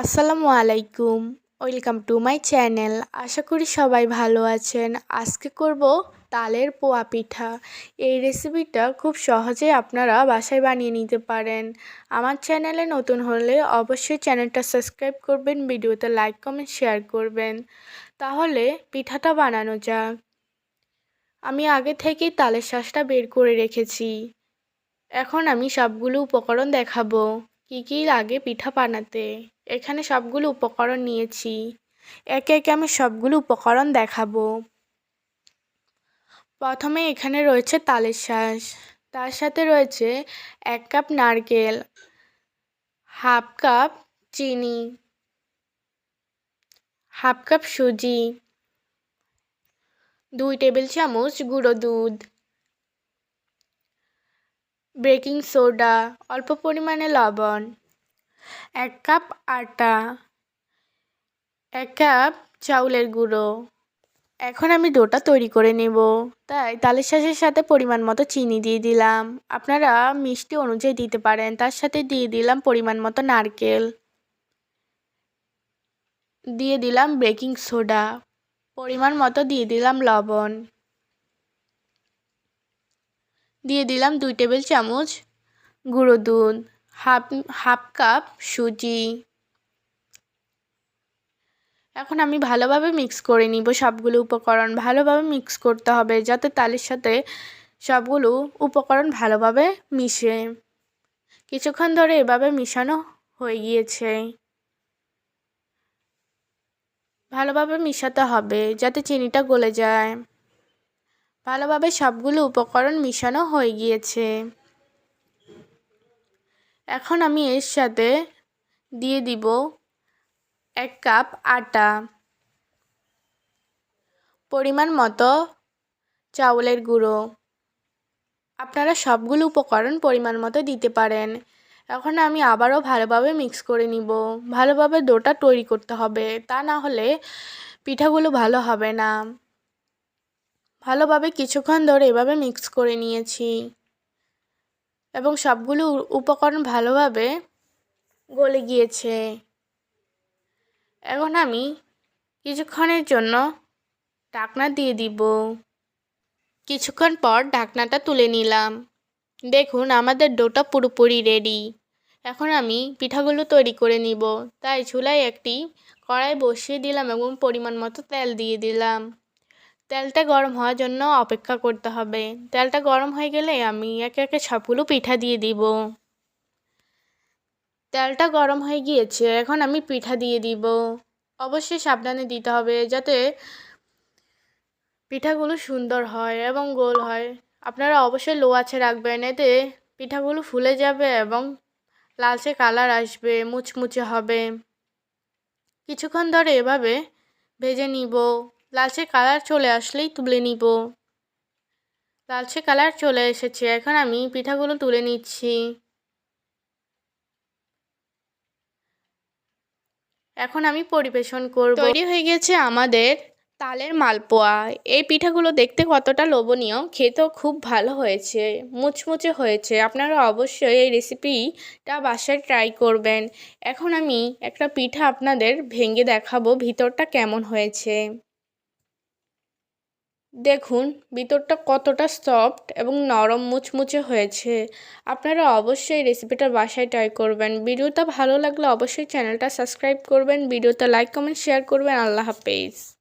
আসসালামু আলাইকুম। Welcome to my channel আশা করি সবাই ভালো আছেন। আজকে করব তালের পোয়া পিঠা। এই রেসিপিটা খুব সহজেই আপনারা বাসায় বানিয়ে নিতে পারেন। আমার চ্যানেলে নতুন হলে অবশ্যই চ্যানেলটা সাবস্ক্রাইব করবেন, ভিডিওতে লাইক কমেন্ট শেয়ার করবেন। তাহলে পিঠাটা বানানো যাক। আমি আগে থেকেই তালের শ্বাসটা বের করে রেখেছি। এখন আমি সবগুলো উপকরণ দেখাবো। কী কী লাগে পিঠা বানাতে? এখানে সবগুলো উপকরণ নিয়েছি। একে একে আমি সবগুলো উপকরণ দেখাবো। প্রথমে এখানে রয়েছে তালের শাঁস। তার সাথে রয়েছে এক কাপ নারকেল, হাফ কাপ চিনি, হাফ কাপ সুজি, দুই টেবিল চামচ গুঁড়ো দুধ, বেকিং সোডা, অল্প পরিমাণে লবণ। এক কাপ আটা, এক কাপ চাউলের গুঁড়ো। এখন আমি ডোটা তৈরি করে নেব। তাই তালের শাঁসের সাথে পরিমাণ মতো চিনি দিয়ে দিলাম। আপনারা মিষ্টি অনুযায়ী দিতে পারেন। তার সাথে দিয়ে দিলাম পরিমাণ মতো নারকেল। দিয়ে দিলাম বেকিং সোডা। পরিমাণ মতো দিয়ে দিলাম লবণ। দিয়ে দিলাম দুই টেবিল চামচ গুঁড়ো দুধ। হাফ হাফ কাপ সুজি। এখন আমি ভালোভাবে মিক্স করে নিব সবগুলো উপকরণ। ভালোভাবে মিক্স করতে হবে যাতে তালের সাথে সবগুলো উপকরণ ভালোভাবে মিশে। কিছুক্ষণ ধরে এভাবে মিশানো হয়ে গিয়েছে। ভালোভাবে মিশাতে হবে যাতে চিনিটা গলে যায়। ভালোভাবে সবগুলো উপকরণ মিশানো হয়ে গিয়েছে। এখন আমি এর সাথে দিয়ে দিব এক কাপ আটা। পরিমাণ মতো চাউলের গুঁড়ো। আপনারা সবগুলো উপকরণ পরিমাণ মতো দিতে পারেন। এখন আমি আবারও ভালোভাবে মিক্স করে নিব। ভালোভাবে ডোটা তৈরি করতে হবে। তা না হলে পিঠাগুলো ভালো হবে না। ভালোভাবে কিছুক্ষণ ধরে এভাবে মিক্স করে নিয়েছি। এবং সবগুলো উপকরণ ভালোভাবে গলে গিয়েছে। এখন আমি কিছুক্ষণের জন্য ঢাকনা দিয়ে দিব। কিছুক্ষণ পর ঢাকনাটা তুলে নিলাম। দেখুন, আমাদের ডোটা পুরোপুরি রেডি। এখন আমি পিঠাগুলো তৈরি করে নিব। তাই চুলায় একটি কড়াই বসিয়ে দিলাম এবং পরিমাণ মতো তেল দিয়ে দিলাম। তেলটা গরম হওয়ার জন্য অপেক্ষা করতে হবে। তেলটা গরম হয়ে গেলে আমি একে একে সবগুলো পিঠা দিয়ে দিব। তেলটা গরম হয়ে গিয়েছে, এখন আমি পিঠা দিয়ে দিব। অবশ্যই সাবধানে দিতে হবে যাতে পিঠাগুলো সুন্দর হয় এবং গোল হয়। আপনারা অবশ্যই লো আছে রাখবেন, এতে পিঠাগুলো ফুলে যাবে এবং লালচে কালার আসবে, মুচমুচে হবে। কিছুক্ষণ ধরে এভাবে ভেজে নিব। লালচে কালার চলে আসলেই তুলে নিব। লালচে কালার চলে এসেছে, এখন আমি পিঠাগুলো তুলে নিচ্ছি। এখন আমি পরিবেশন করব। তৈরি হয়ে গেছে আমাদের তালের মালপোয়া। এই পিঠাগুলো দেখতে কতটা লোভনীয়, খেতেও খুব ভালো হয়েছে, মুচমুচে হয়েছে। আপনারা অবশ্যই এই রেসিপিটা বাসায় ট্রাই করবেন। এখন আমি একটা পিঠা আপনাদের ভেঙে দেখাবো, ভিতরটা কেমন হয়েছে। দেখুন, ভিতরটা কতটা সফট এবং নরম মুচমুচে হয়েছে। আপনারা অবশ্যই রেসিপিটা বাসায় ট্রাই করবেন। ভিডিওটা ভালো লাগলে অবশ্যই চ্যানেলটা সাবস্ক্রাইব করবেন, ভিডিওতে লাইক কমেন্ট শেয়ার করবেন। আল্লাহ হাফেজ।